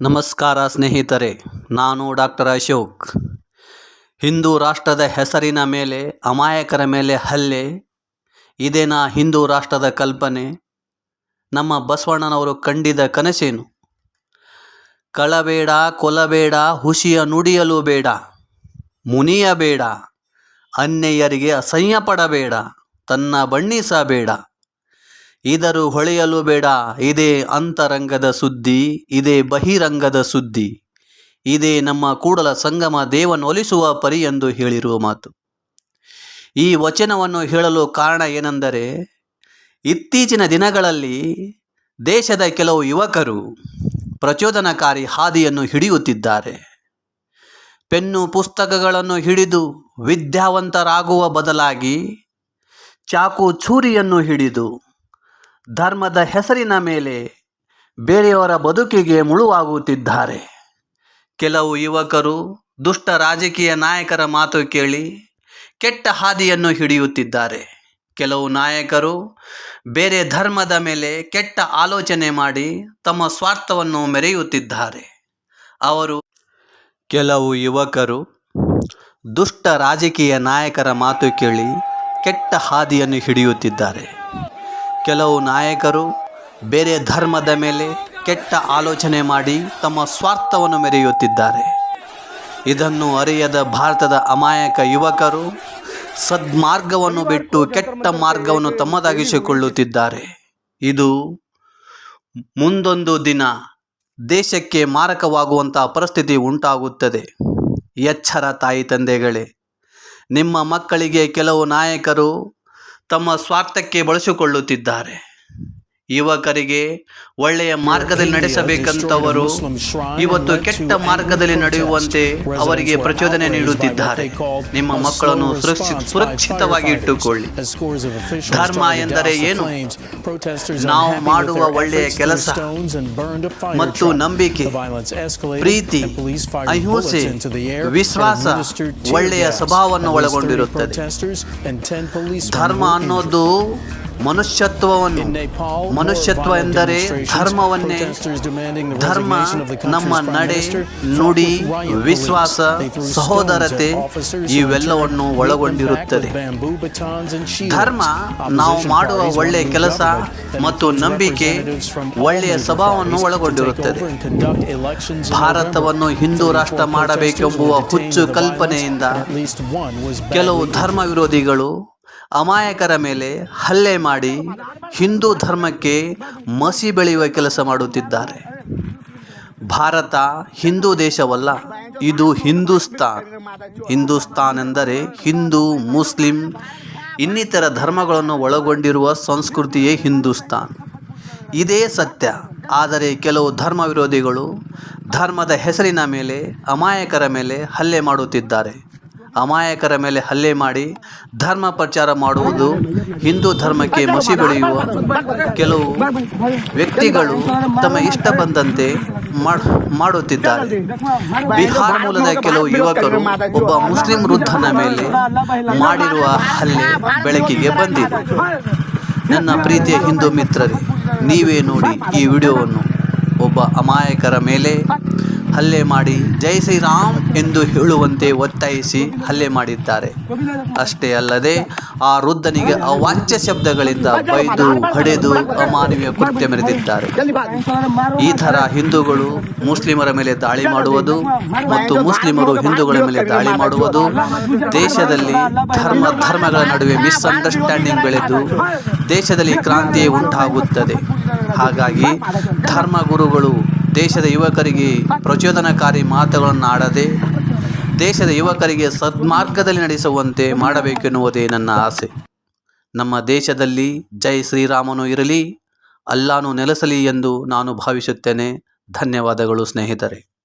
ನಮಸ್ಕಾರ ಸ್ನೇಹಿತರೆ, ನಾನು ಡಾಕ್ಟರ್ ಅಶೋಕ್. ಹಿಂದೂ ರಾಷ್ಟ್ರದ ಹೆಸರಿನ ಮೇಲೆ, ಅಮಾಯಕರ ಮೇಲೆ ಹಲ್ಲೆ, ಇದೇನಾ ಹಿಂದೂ ರಾಷ್ಟ್ರದ ಕಲ್ಪನೆ? ನಮ್ಮ ಬಸವಣ್ಣನವರು ಕಂಡಿದ ಕನಸೇನು? ಕಳಬೇಡ, ಕೊಲಬೇಡ, ಹುಸಿಯ ನುಡಿಯಲು ಬೇಡ ಮುನಿಯಬೇಡ ಅನ್ಯಯರಿಗೆ ಅಸಹ್ಯ ಪಡಬೇಡ ತನ್ನ ಬಣ್ಣಿಸಬೇಡ ಇದರು ಹೊಳೆಯಲು ಬೇಡ. ಇದೇ ಅಂತರಂಗದ ಸುದ್ದಿ, ಇದೇ ಬಹಿರಂಗದ ಸುದ್ದಿ. ಇದೇ ನಮ್ಮ ಕೂಡಲ ಸಂಗಮ ದೇವನೊಲಿಸುವ ಪರಿ ಎಂದು ಹೇಳಿರುವ ಮಾತು. ಈ ವಚನವನ್ನು ಹೇಳಲು ಕಾರಣ ಏನೆಂದರೆ, ಇತ್ತೀಚಿನ ದಿನಗಳಲ್ಲಿ ದೇಶದ ಕೆಲವು ಯುವಕರು ಪ್ರಚೋದನಕಾರಿ ಹಾದಿಯನ್ನು ಹಿಡಿಯುತ್ತಿದ್ದಾರೆ. ಪೆನ್ನು ಪುಸ್ತಕಗಳನ್ನು ಹಿಡಿದು ವಿದ್ಯಾವಂತರಾಗುವ ಬದಲಾಗಿ ಚಾಕು ಚೂರಿಯನ್ನು ಹಿಡಿದು ಧರ್ಮದ ಹೆಸರಿನ ಮೇಲೆ ಬೇರೆಯವರ ಬದುಕಿಗೆ ಮುಳುವಾಗುತ್ತಿದ್ದಾರೆ. ಕೆಲವು ಯುವಕರು ದುಷ್ಟ ರಾಜಕೀಯ ನಾಯಕರ ಮಾತು ಕೇಳಿ ಕೆಟ್ಟ ಹಾದಿಯನ್ನು ಹಿಡಿಯುತ್ತಿದ್ದಾರೆ. ಕೆಲವು ನಾಯಕರು ಬೇರೆ ಧರ್ಮದ ಮೇಲೆ ಕೆಟ್ಟ ಆಲೋಚನೆ ಮಾಡಿ ತಮ್ಮ ಸ್ವಾರ್ಥವನ್ನು ಮೆರೆಯುತ್ತಿದ್ದಾರೆ. ಅವರು ಕೆಲವು ಯುವಕರು ದುಷ್ಟ ರಾಜಕೀಯ ನಾಯಕರ ಮಾತು ಕೇಳಿ ಕೆಟ್ಟ ಹಾದಿಯನ್ನು ಹಿಡಿಯುತ್ತಿದ್ದಾರೆ. ಕೆಲವು ನಾಯಕರು ಬೇರೆ ಧರ್ಮದ ಮೇಲೆ ಕೆಟ್ಟ ಆಲೋಚನೆ ಮಾಡಿ ತಮ್ಮ ಸ್ವಾರ್ಥವನ್ನು ಮೆರೆಯುತ್ತಿದ್ದಾರೆ. ಇದನ್ನು ಅರಿಯದ ಭಾರತದ ಅಮಾಯಕ ಯುವಕರು ಸದ್ಮಾರ್ಗವನ್ನು ಬಿಟ್ಟು ಕೆಟ್ಟ ಮಾರ್ಗವನ್ನು ತಮ್ಮದಾಗಿಸಿಕೊಳ್ಳುತ್ತಿದ್ದಾರೆ. ಇದು ಮುಂದೊಂದು ದಿನ ದೇಶಕ್ಕೆ ಮಾರಕವಾಗುವಂತಹ ಪರಿಸ್ಥಿತಿ ಉಂಟಾಗುತ್ತದೆ. ಎಚ್ಚರ ತಾಯಿ ತಂದೆಗಳೇ, ನಿಮ್ಮ ಮಕ್ಕಳಿಗೆ ಕೆಲವು ನಾಯಕರು ತಮ್ಮ ಸ್ವಾರ್ಥಕ್ಕೆ ಬಳಸಿಕೊಳ್ಳುತ್ತಿದ್ದಾರೆ. ಯುವಕರಿಗೆ ಒಳ್ಳೆಯ ಮಾರ್ಗದಲ್ಲಿ ನಡೆಸಬೇಕಂತವರು ಇವತ್ತು ಕೆಟ್ಟ ಮಾರ್ಗದಲ್ಲಿ ನಡೆಯುವಂತೆ ಅವರಿಗೆ ಪ್ರಚೋದನೆ ನೀಡುತ್ತಿದ್ದಾರೆ. ನಿಮ್ಮ ಮಕ್ಕಳನ್ನು ಸುರಕ್ಷಿತವಾಗಿ ಇಟ್ಟುಕೊಳ್ಳಿ. ಧರ್ಮ ಎಂದರೆ ಏನು? ನಾವು ಮಾಡುವ ಒಳ್ಳೆಯ ಕೆಲಸ ಮತ್ತು ನಂಬಿಕೆ ಪ್ರೀತಿ ಅಹಿಂಸೆ ವಿಶ್ವಾಸ ಒಳ್ಳೆಯ ಸ್ವಭಾವವನ್ನು ಒಳಗೊಂಡಿರುತ್ತದೆ. ಧರ್ಮ ಅನ್ನೋದು ಮನುಷ್ಯತ್ವವನ್ನು. ಮನುಷ್ಯತ್ವ ಎಂದರೆ ಧರ್ಮವನ್ನೇ ಧರ್ಮ ನಮ್ಮ ನಡೆ ನುಡಿ ವಿಶ್ವಾಸ ಸಹೋದರತೆ ಇವೆಲ್ಲವನ್ನು ಒಳಗೊಂಡಿರುತ್ತದೆ. ಧರ್ಮ ನಾವು ಮಾಡುವ ಒಳ್ಳೆಯ ಕೆಲಸ ಮತ್ತು ನಂಬಿಕೆ ಒಳ್ಳೆಯ ಸ್ವಭಾವವನ್ನು ಒಳಗೊಂಡಿರುತ್ತದೆ. ಭಾರತವನ್ನು ಹಿಂದೂ ರಾಷ್ಟ್ರ ಮಾಡಬೇಕೆಂಬುವ ಹುಚ್ಚು ಕಲ್ಪನೆಯಿಂದ ಕೆಲವು ಧರ್ಮ ವಿರೋಧಿಗಳು ಅಮಾಯಕರ ಮೇಲೆ ಹಲ್ಲೆ ಮಾಡಿ ಹಿಂದೂ ಧರ್ಮಕ್ಕೆ ಮಸಿ ಬೆಳೆಯುವ ಕೆಲಸ ಮಾಡುತ್ತಿದ್ದಾರೆ. ಭಾರತ ಹಿಂದೂ ದೇಶವಲ್ಲ, ಇದು ಹಿಂದೂಸ್ತಾನ್. ಹಿಂದೂಸ್ತಾನ್ ಎಂದರೆ ಹಿಂದೂ, ಮುಸ್ಲಿಂ, ಇನ್ನಿತರ ಧರ್ಮಗಳನ್ನು ಒಳಗೊಂಡಿರುವ ಸಂಸ್ಕೃತಿಯೇ ಹಿಂದೂಸ್ತಾನ್. ಇದೇ ಸತ್ಯ. ಆದರೆ ಕೆಲವು ಧರ್ಮ ವಿರೋಧಿಗಳು ಧರ್ಮದ ಹೆಸರಿನ ಮೇಲೆ ಅಮಾಯಕರ ಮೇಲೆ ಹಲ್ಲೆ ಮಾಡುತ್ತಿದ್ದಾರೆ. ಅಮಾಯಕರ ಮೇಲೆ ಹಲ್ಲೆ ಮಾಡಿ ಧರ್ಮ ಪ್ರಚಾರ ಮಾಡುವುದು ಹಿಂದೂ ಧರ್ಮಕ್ಕೆ ಮಸಿ ಬೆಳೆಯುವ ಕೆಲವು ವ್ಯಕ್ತಿಗಳು ತಮ್ಮ ಇಷ್ಟ ಬಂದಂತೆ ಮಾಡುತ್ತಿದ್ದಾರೆ. ಬಿಹಾರ ಮೂಲದ ಕೆಲವು ಯುವಕರು ಒಬ್ಬ ಮುಸ್ಲಿಂ ವೃದ್ಧನ ಮೇಲೆ ಮಾಡಿರುವ ಹಲ್ಲೆ ಬೆಳಕಿಗೆ ಬಂದಿದೆ. ನನ್ನ ಪ್ರೀತಿಯ ಹಿಂದೂ ಮಿತ್ರರೇ, ನೀವೇ ನೋಡಿ ಈ ವಿಡಿಯೋವನ್ನು. ಒಬ್ಬ ಅಮಾಯಕರ ಮೇಲೆ ಹಲ್ಲೆ ಮಾಡಿ ಜೈ ಶ್ರೀರಾಮ್ ಎಂದು ಹೇಳುವಂತೆ ಒತ್ತಾಯಿಸಿ ಹಲ್ಲೆ ಮಾಡಿದ್ದಾರೆ. ಅಷ್ಟೇ ಅಲ್ಲದೆ ಆ ವೃದ್ಧನಿಗೆ ಅವಾಚ್ಯ ಶಬ್ದಗಳಿಂದ ಬೈದು, ಹೊಡೆದು ಅಮಾನವೀಯ ಕೃತ್ಯ ಮೆರೆದಿದ್ದಾರೆ. ಈ ಥರ ಹಿಂದೂಗಳು ಮುಸ್ಲಿಮರ ಮೇಲೆ ದಾಳಿ ಮಾಡುವುದು ಮತ್ತು ಮುಸ್ಲಿಮರು ಹಿಂದೂಗಳ ಮೇಲೆ ದಾಳಿ ಮಾಡುವುದು ದೇಶದಲ್ಲಿ ಧರ್ಮ, ಧರ್ಮಗಳ ನಡುವೆ ಮಿಸ್ಅಂಡರ್ಸ್ಟ್ಯಾಂಡಿಂಗ್ ಬೆಳೆದು ದೇಶದಲ್ಲಿ ಕ್ರಾಂತಿ ಉಂಟಾಗುತ್ತದೆ. ಹಾಗಾಗಿ ಧರ್ಮಗುರುಗಳು ದೇಶದ ಯುವಕರಿಗೆ ಪ್ರಚೋದನಕಾರಿ ಮಾತುಗಳನ್ನು ಆಡದೆ ದೇಶದ ಯುವಕರಿಗೆ ಸದ್ಮಾರ್ಗದಲ್ಲಿ ನಡೆಸುವಂತೆ ಮಾಡಬೇಕೆನ್ನುವುದೇ ನನ್ನ ಆಸೆ. ನಮ್ಮ ದೇಶದಲ್ಲಿ ಜೈ ಶ್ರೀರಾಮನು ಇರಲಿ, ಅಲ್ಲಾನು ನೆಲೆಸಲಿ ಎಂದು ನಾನು ಭಾವಿಸುತ್ತೇನೆ. ಧನ್ಯವಾದಗಳು ಸ್ನೇಹಿತರೆ.